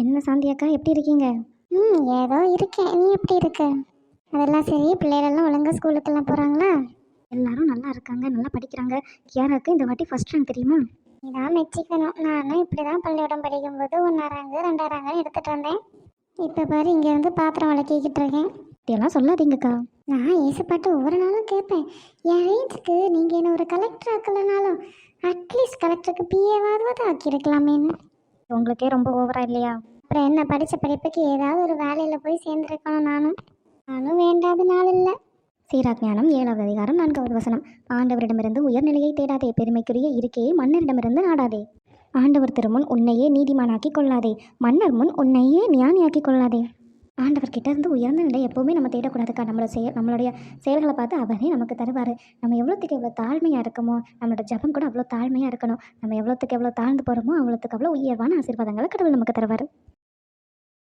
என்ன சாந்தி அக்கா எப்படி இருக்கீங்க? ம் ஏதோ இருக்கேன். நீ எப்படி இருக்க? அதெல்லாம் சரி. பிள்ளைகளெல்லாம் ஒழுங்காக ஸ்கூலுக்கெல்லாம் போகிறாங்களா எல்லாரும் நல்லா இருக்காங்க. நல்லா படிக்கிறாங்க. கியாராக்கு இந்த வாட்டி ஃபஸ்ட் ரேங்க் தெரியுமா? இதான் மெச்சிக்கணும். நானும் இப்படி தான் பள்ளிக்கூடம் படிக்கும்போது ஒன்றாராங்க ரெண்டாராங்கன்னு எடுத்துகிட்டு வந்தேன். இப்போ பாரு இங்கேருந்து பாத்திரம் விளக்கிக்கிட்டு இருக்கேன். இப்படியெல்லாம் சொல்லாதீங்கக்கா. நான் ஏசப்பாட்டு ஒவ்வொரு நாளும் கேட்பேன். என் ரேஞ்சுக்கு நீங்கள் என்ன ஒரு கலெக்டர் ஆக்கலைனாலும் அட்லீஸ்ட் கலெக்டருக்கு பிஏவாவது ஆக்கியிருக்கலாமேன்னு. உங்களுக்கே ரொம்ப ஓவரா இல்லையா? அப்புறம் என்ன படித்த படிப்புக்கு ஏதாவது ஒரு வேலையில் போய் சேர்ந்துருக்கணும் நானும். நானும் வேண்டாத நாள் இல்லை. சீராக்ஞானம் ஏழாவது அதிகாரம் நான்காவது வசனம். ஆண்டவரிடமிருந்து உயர்நிலையை தேடாதே பெருமைக்குரிய இருக்கையை மன்னரிடமிருந்து நாடாதே. ஆண்டவர் திருமுன் உன்னையே நீதிமானாக்கி கொள்ளாதே மன்னர் முன் உன்னையே ஞானியாக்கி கொள்ளாதே. ஆண்டவர்கிட்ட இருந்து உயர்ந்த நிலை எப்போவுமே நம்ம தேடக்கூடாதுக்கா. நம்மளோட செயல் நம்மளுடைய செயல்களை பார்த்து அவரே நமக்கு தருவார். நம்ம எவ்வளோத்துக்கு எவ்வளோ தாழ்மையாக இருக்கமோ நம்மளோட ஜபம் கூட அவ்வளோ தாழ்மையாக இருக்கணும். நம்ம எவ்வளோத்துக்கு எவ்வளோ தாழ்ந்து போகிறோமோ அவ்வளோத்துக்கு அவ்வளோ உயர்வான ஆசீர்வாதங்களை கடவுள் நமக்கு தருவார்.